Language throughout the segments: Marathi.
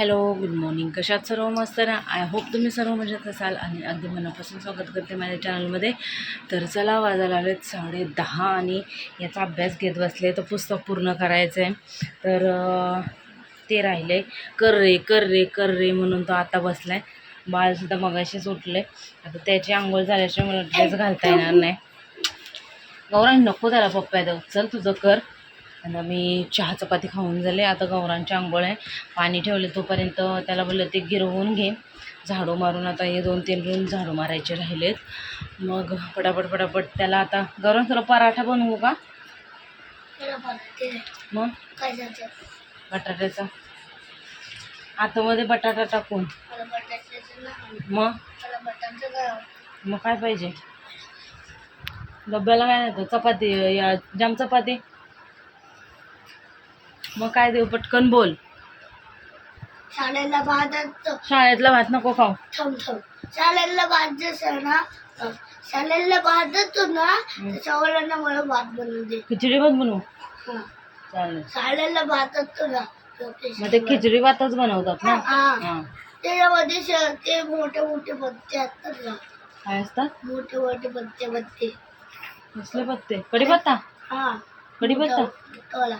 Hello good morning. कशात सर्व मस्त ना? आय होप तुम्ही सर्व मजेत असाल आणि अगदी मनापासून स्वागत करते माझ्या चॅनलमध्ये तर चला वाजायला आलेत साडे दहा आणि याचा अभ्यास घेत बसले. तर पुस्तक पूर्ण करायचं आहे तर ते राहिले. कर रे कर रे कर रे म्हणून तो आता बसला आहे बाळसुद्धा मगाशीच उठले आता त्याची आंघोळ झाल्याशिवाय मला ड्रेस घालता येणार नाही. गौरांनी नको त्याला पप्प्या देऊ. चल तुझं कर. आणि मी चहा चपाती खाऊन झाले. आता गौरांची आंघोळ आहे. पाणी ठेवले तोपर्यंत त्याला बोललं ते गिरवून घे. झाडू मारून आता हे दोन तीन रूम झाडू मारायचे राहिलेत. मग पटापट पटापट त्याला आता गौरांग तुला पराठा बनवू का? मग? बटाट्याचा. आतमध्ये बटाटा टाकून. मग? मग काय पाहिजे? डब्याला काय नाही चपाती या जाम चपाती? मग काय देऊ पटकन बोल. शाळेला भात शाळेतला भात नको खाऊ. थांब थांब. शाळेला भात जसं ना शाळेला भात देतो ना त्याच्यावर ना मला भात बनवून दे. खिचडी भात बनवू? हा. चालेल. शाळेला भात असतो ना मग ते खिचडी भातच बनवतात ना? हा त्याच्यामध्ये श- ते मोठे मोठे पत्ते असतात ना. काय असतात मोठे मोठे पत्ते पत्ते कसले पत्ते कढीपत्ता? हा. कढीपत्ता? मोठा.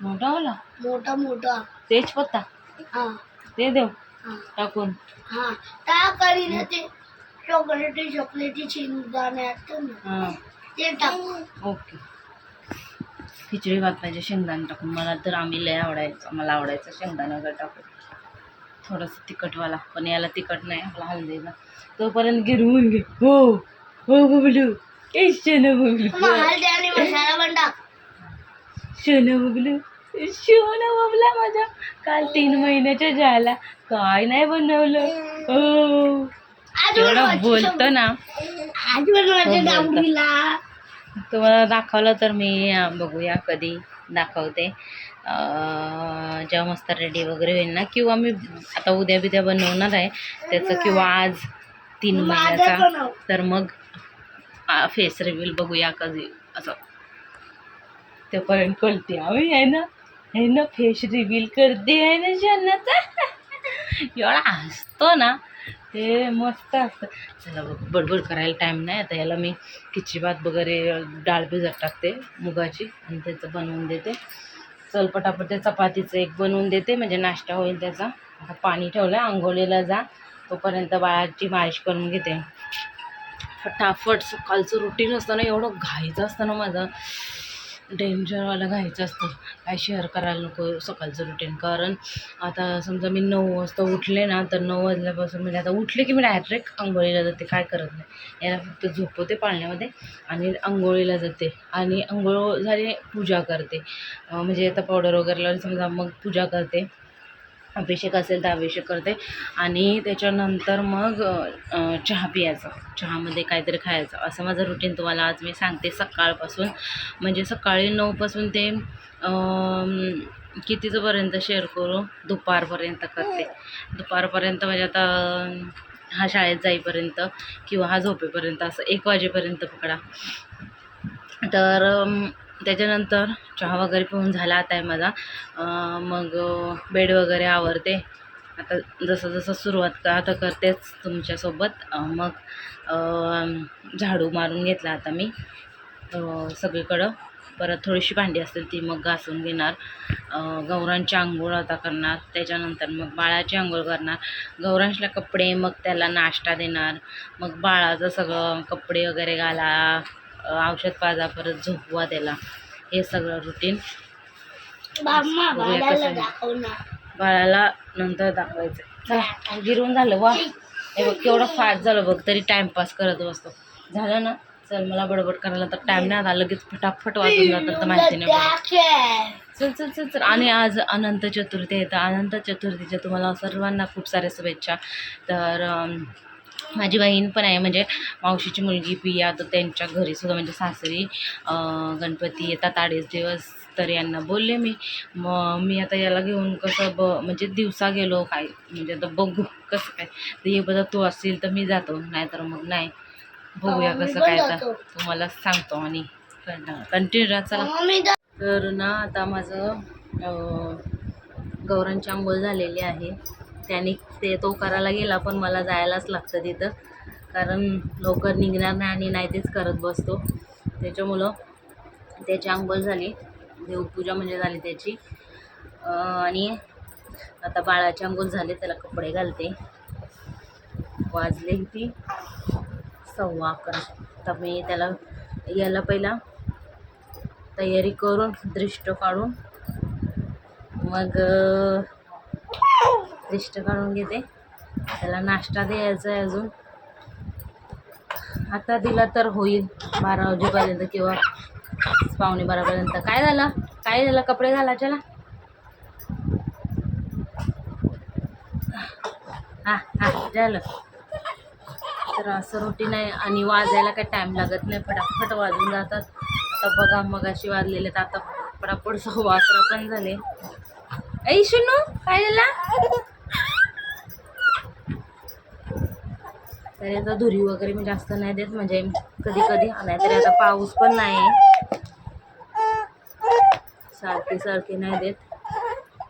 मोठा वाला? मोठा मोठा. तेज पत्ता हा ते देऊ टाकून. हा. त्या करीने ते चॉकलेटी चॉकलेटी शेंगदाणे ना हा. ते टाक. ओके. खिचडी भात पाहिजे शेंगदाणे टाकून. मला तर आम्ही लय आवडायचं. मला आवडायचं शेंगदाणे वगैरे टाकून. थोडंसं तिखटवाला पण याला तिखट नाही आपला हलदीला तोपर्यंत गिरवून घे. हो. हो बबलू. ए शोन बबलू. हळदी आणि मसाला पण टाक. शोन बबलू. शोन बबला माझा काल तीन महिन्याच्या झाला काय नाही बनवलं. हो. बनवायची बोलतो ना. तुम्हाला दाखवलं तर मी बघूया कधी दाखवते. जेव्हा मस्त रेडी वगैरे होईल ना किंवा मी आता उद्या बिद्या बनवणार आहे त्याचं किंवा आज तीन महिन्याचा. तर मग फेस रिव्हील बघूया कधी असं. तोपर्यंत कळते आम्ही आहे ना? हे ना फेस रिव्हील करते आहे ना जन्नाचा एवढा हसतो ना. ते मस्त असतं चला बघ बडबड करायला टाईम नाही. आता याला मी खिची भात वगैरे डाळ भिजत टाकते मुगाची आणि त्याचं बनवून देते. चल पटापट ते चपातीचं एक बनवून देते. म्हणजे नाश्ता होईल त्याचा. आता पाणी ठेवलं आहे आंघोळीला जा. तोपर्यंत बाळाची मालिश करून घेते. फटाफट सकाळचं रुटीन असतं ना एवढं घाईचं असतं ना माझं. डेंजरवाला घायचं असतं. काय शेअर करायला नको सकाळचं रुटीन कारण आता समजा मी नऊ वाजता उठले ना तर नऊ वाजल्यापासून म्हणजे आता उठले की मी डायरेक्ट आंघोळीला जाते काय करत नाही. याला फक्त झोपवते पाळण्यामध्ये आणि आंघोळीला जाते. आणि आंघोळ झाली पूजा करते. म्हणजे आता पावडर वगैरे लावली समजा मग पूजा करते. अभिषेक असेल तर अभिषेक करते. आणि त्याच्यानंतर मग चहा प्यायचं चहामध्ये काहीतरी खायचं. असं माझं रुटीन तुम्हाला आज मी सांगते सकाळपासून. म्हणजे सकाळी नऊपासून ते कितीचंपर्यंत शेअर करू? दुपारपर्यंत करते. दुपारपर्यंत म्हणजे आता हा शाळेत जाईपर्यंत किंवा हा झोपेपर्यंत असं एक वाजेपर्यंत पकडा. तर त्याच्यानंतर चहा वगैरे पिऊन झाला आता आहे माझा. मग बेड वगैरे आवरते. आता जसं जसं सुरुवात का आता करतेच तुमच्यासोबत. मग झाडू मारून घेतला आता मी. सगळीकडं. परत थोडीशी भांडी असतील ती मग घासून घेणार. गौरांची आंघोळ आता करणार. त्याच्यानंतर मग बाळाची आंघोळ करणार. गौरांशला कपडे मग त्याला नाश्ता देणार. मग बाळाचं सगळं कपडे वगैरे घाला. औषध पाजा परत झोपवा त्याला. हे सगळं रुटीन बाळाला नंतर दाखवायचं. चला गिरून झालं वा. हे बघ केवढं फास्ट झालं बघ तरी टाइमपास करत बसतो. झालं ना? चल मला बडबड करायला तर टाइम नाही आला. लगेच फटाफट वाजून जातात तर माहिती नाही. चल चल चल चल. आणि आज अनंत चतुर्थी आहे. तर अनंत चतुर्थीच्या तुम्हाला सर्वांना खूप साऱ्या शुभेच्छा. तर माझी बहीण पण आहे म्हणजे मावशीची मुलगी पिया तर त्यांच्या घरी सुद्धा म्हणजे सासरी गणपती येतात अडीच दिवस तर यांना बोलले मी. मग मी आता याला घेऊन कसं ब म्हणजे दिवसा गेलो काय म्हणजे आता बघू कसं काय. तर ये बघा तू असतील तर मी जातो नाहीतर मग नाही. बघूया कसं काय तर. तुम्हाला सांगतो आणि कंटिन्यू राहा चला. तर ना आता माझं गौरांची आंघोळ झालेली आहे. त्याने ते तो करायला गेला पण मला जायलाच लागतं तिथं. कारण लवकर निघणार नाही आणि नाही तेच करत बसतो. त्याच्यामुळं त्याची आंघोळ झाली. देवपूजा म्हणजे झाली त्याची. आणि आता बाळाची आंघोळ झाली त्याला कपडे घालते. वाजले ती सव्वा अकरा. तर मी त्याला याला पहिला तयारी करून दृष्ट काढून मग अं, काढून घेते. त्याला नाश्ता द्यायचा आहे अजून. आता दिला तर होईल बारा वाजेपर्यंत किंवा पावणे बारापर्यंत. काय झालं? काय झालं? कपडे घाला चला हा हा झालं. तर असं रुटीन आहे आणि वाजायला काही टाईम लागत नाही. फटाफट वाजून जातात. आता बघा मग अशी वाजलेले तर आता फटाफट सव्वा अकरा पण झाले. ऐ शुनू काय झाला? तरी आता धुरी वगैरे मी जास्त नाही देत म्हणजे कधी कधी नाही तरी. आता पाऊस पण नाही. सारखी सारखी नाही देत.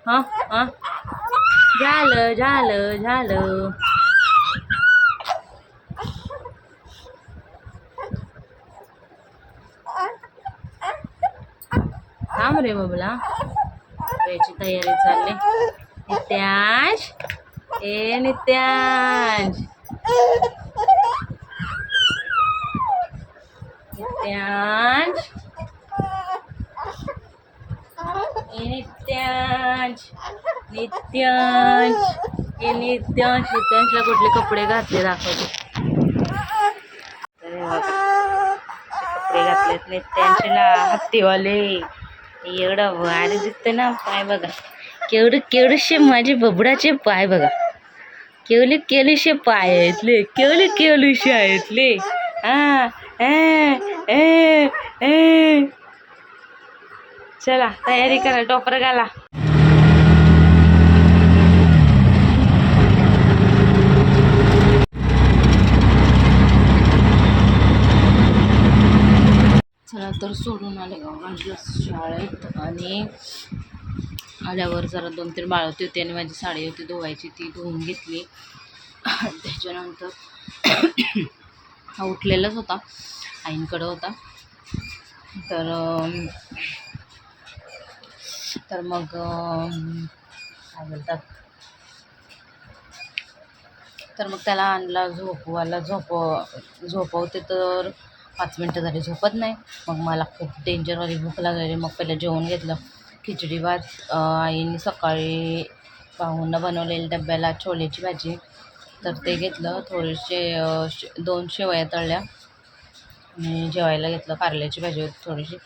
हां हां. झालं झालं झालं. थांब रे बाबला. याची तयारी चालली. नित्यांश. ए नित्यांश. नित्यांश नित्यांश नित्यांश हे नित्यांश नित्यांशला कुठले कपडे घातले दाखवते. कपडे घातलेत नित्यांशला हत्तीवाले. एवढं भारी दिसते ना पाय बघा. केवढे केवढेशे माझे बबडाचे पाय बघा. केवले केलेशे पाय आहेतले केवले केवलेशे आहेत ले. हा. ए, ए, चला तयारी करा टोपर घाला. चला तर सोडून आले गौरांशला शाळेत आणि आल्यावर जरा दोन तीन बाळवती होती आणि माझी साडी होती धुवायची ती धुवून घेतली. त्याच्यानंतर हा उठलेलाच होता. आईंकडं होता. तर तर मग काय बोलतात? तर मग त्याला आणला झोपवायला. झोप झोपवते तर पाच मिनटं झाली झोपत नाही. मग मला खूप डेंजरवाली भूक लागलेली. मग पहिलं जेवण घेतलं. खिचडी भात आईने सकाळी पाहून बनवलेली डब्याला छोलेची भाजी. तर ते घेतलं. थोडेसे शे- दोन शेवया तळल्या. मी जेवायला घेतलं कारल्याची भाजी होती थोडीशी.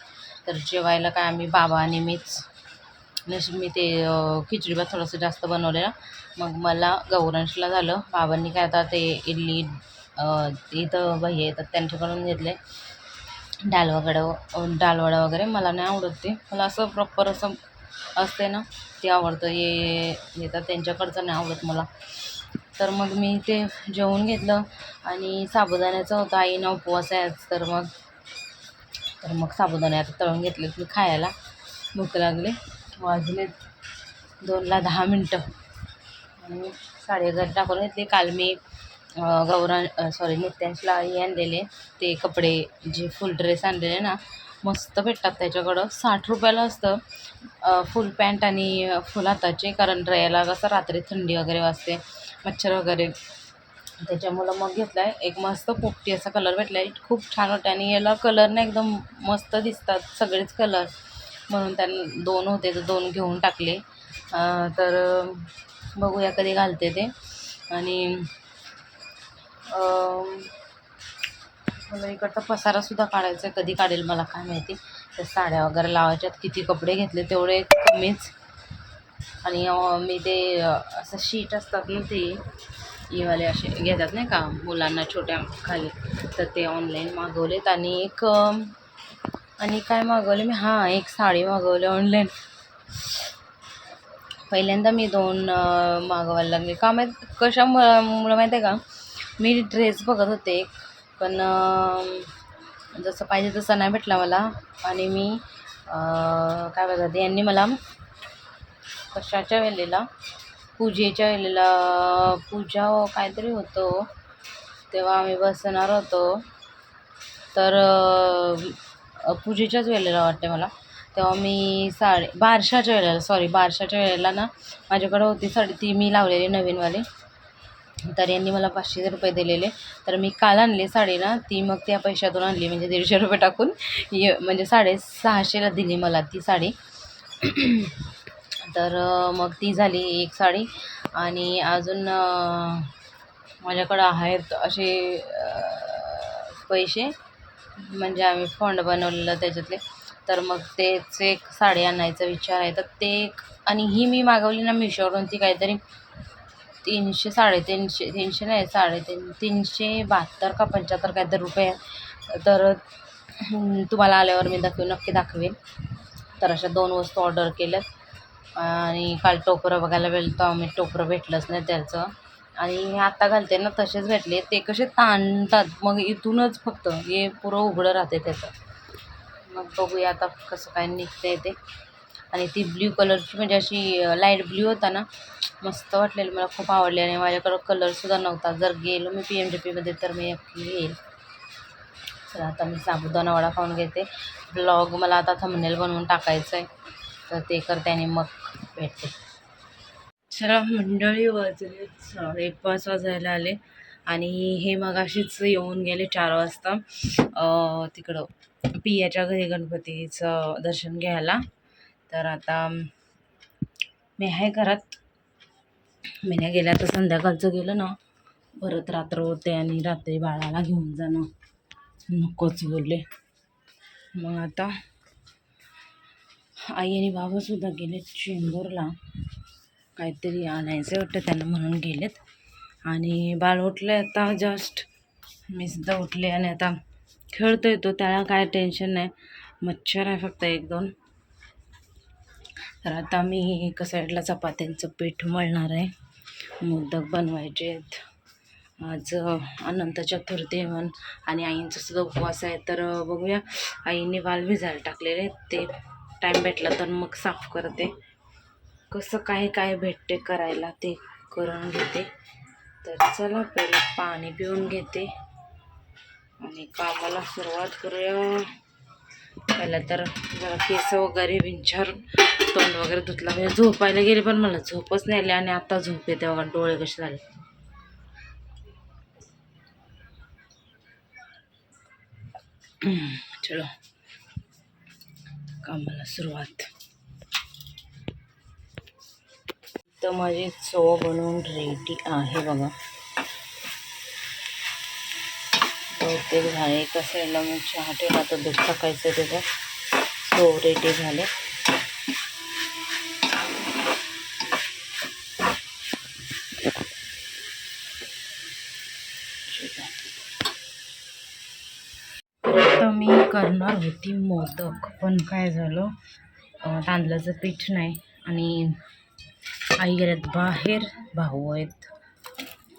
तर जेवायला काय आम्ही बाबा आणि मीच मी ते खिचडी भात थोडंसं जास्त बनवलेलं. मग मला गौरांशला झालं. बाबांनी काय आता ते इडली इथं भैया येतात त्यांच्याकडून घेतले. डाल वगैरे डालवडा वगैरे मला नाही आवडत ते. मला असं प्रॉपर असं असते ना ते आवडतं हे येतात. त्यांच्याकडचं नाही आवडत मला. तर मग मी ते जेवून घेतलं आणि साबुदाण्याचं होतं. आईनं उपवास आहे आज तर मग तर मग साबुदाणे आता तळून घेतले मी खायला. भूक लागले. वाजले दोनला दहा मिनटं. आणि साडे वगैरे टाकून घेतली. काल मी गौरा सॉरी नित्यांशला हे आणलेले. ते कपडे जे फुल ड्रेस आणलेले ना मस्त भेटतात त्याच्याकडं. साठ रुपयाला असतं. फुल पॅन्ट आणि फुल हाताचे कारण ड्रायला कसं रात्री थंडी वगैरे वाजते. मच्छर वगैरे. त्याच्यामुळं मग घेतला आहे एक मस्त पोपटी असा कलर भेटला आहे खूप छान वाटतं आणि याला कलर ना एकदम मस्त दिसतात सगळेच कलर म्हणून त्यांना दोन होते तर दोन घेऊन टाकले. तर बघूया कधी घालते ते. आणि मला इकडचा पसारासुद्धा काढायचा आहे. कधी काढेल मला काय माहिती. त्या साड्या वगैरे लावायच्यात. किती कपडे घेतले तेवढे कमीच. आणि मी ते असं शीट असतात ना ते ईवाले असे घेतात नाही का मुलांना छोट्या खाली. तर ते ऑनलाईन मागवलेत आणि एक आणि काय मागवले मी? हां एक साडी मागवली ऑनलाईन पहिल्यांदा मी दोन मागवायला लागले. का माहीत कशामुळं मुलं माहीत आहे का? मी ड्रेस बघत होते एक पण जसं पाहिजे तसं नाही भेटला मला. आणि मी काय बोलतात यांनी मला कशाच्या वेळेला? पूजेच्या वेळेला पूजा काहीतरी होतं हो. तेव्हा आम्ही बसणार होतो. तर पूजेच्याच वेळेला वाटते मला. तेव्हा मी साडी बारशाच्या वेळेला सॉरी बारशाच्या वेळेला ना माझ्याकडं होती साडी ती मी लावलेली नवीनवाली. तर यांनी मला पाचशे रुपये दिलेले. तर मी काल आणली साडी ना ती मग त्या पैशातून आणली म्हणजे दीडशे रुपये टाकून. ये म्हणजे साडेसहाशेला दिली मला ती साडी. तर मग ती झाली एक साडी. आणि अजून माझ्याकडं आहेत असे पैसे. म्हणजे आम्ही फंड बनवलेलं त्याच्यातले. तर मग तेच एक साडी आणायचा विचार आहे. तर ते एक आणि ही मी मागवली ना मिशोवरून ती काहीतरी तीनशे साडेतीनशे तीनशे नाही साडेतीन तीनशे बहात्तर का पंच्याहत्तर काहीतरी रुपये. तर तुम्हाला आल्यावर मी दाखवेन नक्की दाखवेन. तर अशा दोन वस्तू ऑर्डर केल्यात. आणि काल टोपरं बघायला गेलो तर आम्ही टोपरं भेटलंच नाही त्याचं. आणि हे आत्ता घालते ना तसेच भेटले. ते कसे ताणतात. मग इथूनच फक्त हे पुरं उघडं राहते त्याचं. मग बघूया आता कसं काय निघते ते. आणि ती ब्ल्यू कलरची म्हणजे अशी लाइट ब्ल्यू होता ना मस्त वाटलेली. मला खूप आवडली आणि माझ्याकडं कलरसुद्धा नव्हता. जर गेलो मी पी एम डी पीमध्ये तर मी नक्की येईल. तर आता मी साबुदाणा वडा खाऊन घेते. ब्लॉग मला आता थंबनेल बनवून टाकायचं आहे तर ते करते आणि मग भेटते चला मंडळी वाजले साडेपाच वाजायला आले. आणि हे मगाशीच येऊन गेले चार वाजता. तिकडं पियाच्या घरी गणपतीचं दर्शन घ्यायला. तर आता मी आहे घरात. मी नाही गेल्या तर संध्याकाळचं गेलं ना. परत रात्र होते आणि रात्री बाळाला घेऊन जाणं. नकोच बोलले. मग आता आई आणि बाबासुद्धा गेलेत चेंबूरला. काहीतरी आणायचं वाटतं त्यांना म्हणून गेलेत. आणि बाळ उठलं आता जस्ट मी सुद्धा उठले आणि आता खेळतो येतो त्याला काय टेन्शन नाही. मच्छर आहे फक्त एक दोन. तर आता मी एका साईडला चपात्यांचं पीठ मळणार आहे. मोदक बनवायचे आहेत आज अनंत चतुर्थी म्हण आणि आईंचा सुद्धा उपवास आहे. तर बघूया. आईने बाल भिजायला टाकलेले ते. टाईम भेटला तर मग साफ करते. कसं काय काय भेटते करायला ते करून घेते. तर चला पहिले पाणी पिऊन घेते. आणि कामाला सुरुवात करूया. पहिला तर जरा केस वगैरे विंचारून तोंड वगैरे धुतला. म्हणजे झोपायला गेले पण मला झोपच नाही आली आणि आता झोप येते बघा डोळे कसे झाले. चलो. कामाला सुरुवात. तर माझी चव बनवून रेडी आहे बघा. बहुतेक झाले एका साईडला मग चहा ठेवला तर दूध टाकायचं त्याचं सो रेडी झाले तर मी करणार होती मोदक. पण काय झालं? तांदळाचं पीठ नाही आणि आई गेल्यात बाहेर. भाऊ आहेत.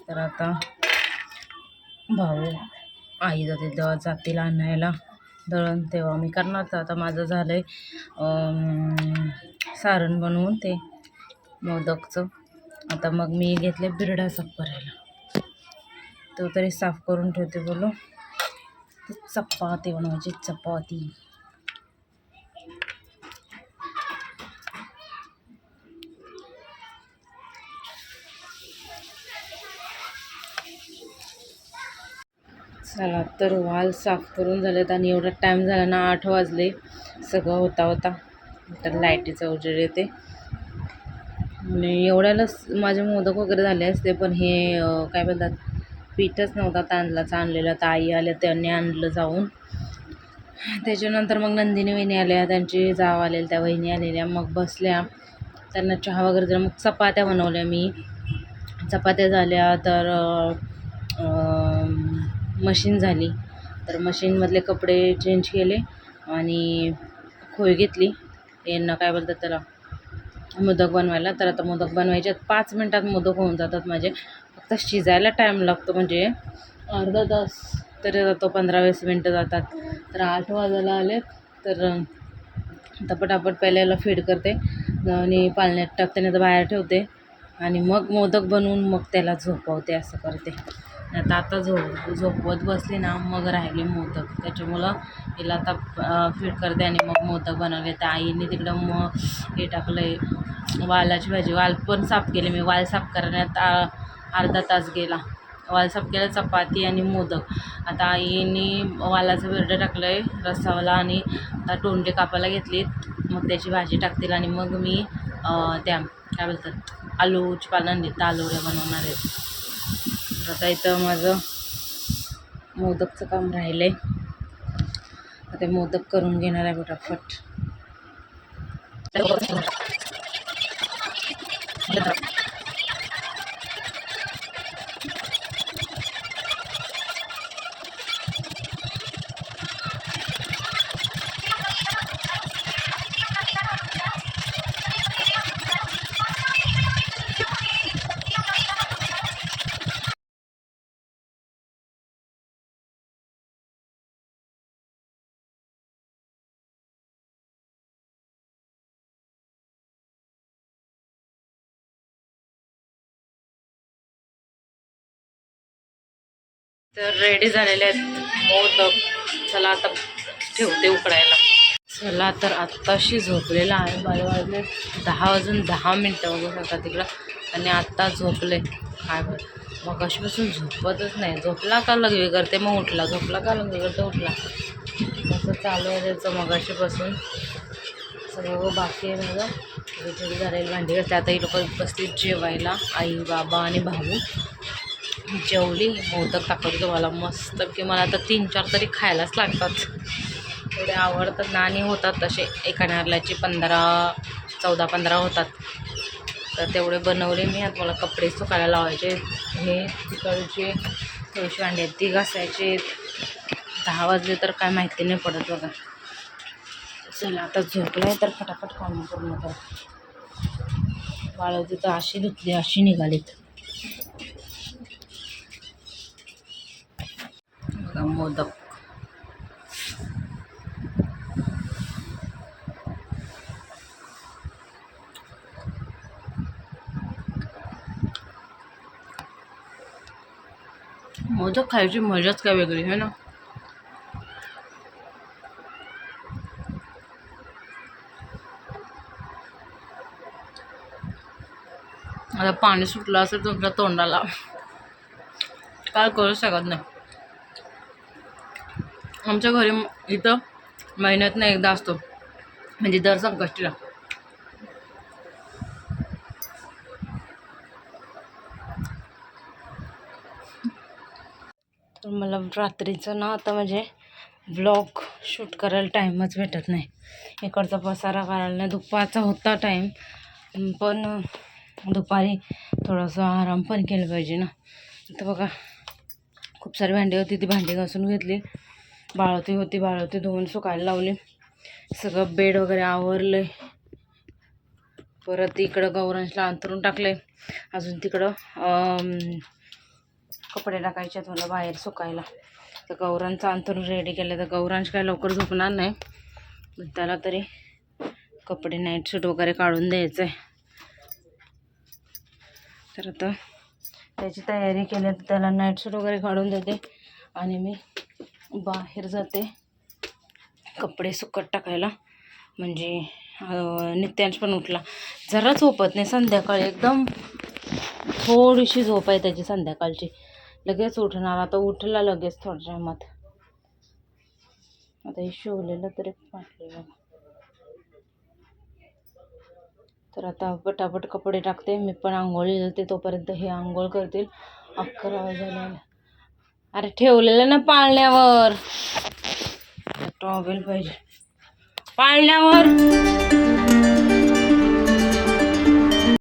तर आता भाऊ आई जाते तेव्हा जातील आणायला. दळण तेव्हा मी करणार. तर आता माझं झालं आहे सारण बनवून ते मोदकचं. आता मग मी घेतले बिरडा साफ करायला तो तरी साफ करून ठेवते बोलू. चपाती बनवायची चपाती. चला तर वाल साफ करून झालेत आणि एवढा टाईम झाला ना आठ वाजले. सगळं होता होता. तर लाईटीचा उजेड येते. आणि एवढ्यालाच माझे मोदक वगैरे झाले असते पण हे काय बोलतात? पीठच नव्हता तांदळाचा आणलेला तर आई आल्या त्यांनी आणलं जाऊन. त्याच्यानंतर मग नंदिनी वहिनी आल्या त्यांची जाव आलेल्या त्या वहिनी आलेल्या. मग बसल्या. त्यांना चहा वगैरे दिला. मग चपात्या बनवल्या मी. चपात्या झाल्या तर मशीन झाली. तर मशीनमधले कपडे चेंज केले आणि खोय घेतली. यांना काय बोलतात त्याला मोदक बनवायला. तर आता मोदक बनवायचे पाच मिनटात मोदक होऊन जातात माझे. फक्त शिजायला टाईम लागतो म्हणजे. अर्धा तास. तरी जातो पंधरा वीस मिनटं जातात. तर आठ वाजायला आले तर आता पटापट पहिल्याला फीड करते. आणि पाळण्यात टाकते नाही तर बाहेर ठेवते. आणि मग मोदक बनवून मग त्याला झोपवते असं करते. आता आता झोप झोपवत बसली ना मग राहिले मोदक. त्याच्यामुळं हिला आता फीड करते आणि मग मोदक बनवले. तर आईने तिकडं मग हे टाकलं आहे वालाची भाजी. वाल पण साफ केली. मी वाल साफ करण्यात आ- अर्धा तास गेला. वाल साफ केलं चपाती आणि मोदक. आता आईने वालाचं बिरडं टाकलं आहे रस्सावाला आणि आता तोंडे कापायला घेतलीत. मग त्याची भाजी टाकतील आणि मग मी त्या काय बोलतात आलूची पानं आणली तर आलूऱ्या बनवणार आहेत. तर आता इथं माझं मोदकचं काम राहिलं आहे आता मोदक करून घेणार आहे फटाफट तर रेडी झालेले आहेत. हो, मोदक चला आता ठेवते उकडायला. चला तर आत्ताशी झोपलेला आहे. बारा वाजले दहा वाजून दहा मिनटं बघू शकता तिकडं. आणि आत्ता झोपले. काय बरं. मग कशीपासून झोपतच नाही. झोपला का लगवे करते? मग उठला. झोपला का लगवे करते? उठला. असं चालू आहे त्याचं मगाशीपासून. सगळं बाकी आहे माझं. थोडी थोडी झालेली भांडी करते आता ही लोक बसली जेवायला. आई बाबा आणि भाऊ. जेवली मोदक टाकत तुम्हाला मस्त की मला आता तीन चार तरी खायलाच लागतात. एवढे आवडतात. ना आणि होतात तसे. एका नारळाचे पंधरा चौदा पंधरा होतात. तर तेवढे बनवले मी. आता मला कपडे सुकायला लावायचे. हे तिकडचे थोडेसे अंडे आहेत ती घासायचे. दहा वाजले तर काय माहिती नाही पडत बघा. चला आता झोपलं आहे तर फटाफट काम पूर्ण करा. वाळवती तर अशी धुतली अशी निघालीत. बघा मोदक. मोदक खायची मजाच काय वेगळी आहे ना? आता पाणी सुटलं असेल तुमच्या तोंडाला. काय करू शकत नाही. आमच्या घरी इथं महिन्यातनं एकदा असतो. म्हणजे दर संकष्टीला. तर मला रात्रीचं ना आता म्हणजे ब्लॉग शूट करायला टाईमच भेटत नाही. इकडचा पसारा करायला नाही. दुपारचा होता टाईम पण दुपारी थोडंसं आराम पण केलं पाहिजे ना. तर बघा खूप सारी भांडी होती ती भांडी घासून घेतली. बाळवती होती बाळवती धुवून सुकायला लावली. सगळं बेड वगैरे आवरलं. परत इकडं गौरांशला अंतरून टाकले. अजून तिकडं कपडे टाकायचे आहेत मला बाहेर सुकायला. तर गौरांचं अंतरून रेडी केलं. तर गौरांश काय लवकर झोपणार नाही. त्याला तरी कपडे नाईट सूट वगैरे काढून द्यायचं आहे तर आता त्याची तयारी केली. तर त्याला नाईट सूट वगैरे काढून देते. आणि मी बाहेर जाते. कपडे सुकत टाकायला. म्हणजे नित्यांश पण उठला. जरा झोपत नाही संध्याकाळी. एकदम थोडीशी झोप आहे त्याची संध्याकाळची. लगेच उठणार. आता उठला लगेच थोड्या टायमात. आता हे शिवलेलं तरी पाठलेलं तर आता पटापट कपडे टाकते. मी पण आंघोळी जाते तोपर्यंत हे आंघोळ करतील. अकरा वाजायला अरे ठेवलेलं ना पाळण्यावर. टॉवेल पाहिजे. पाळण्यावर.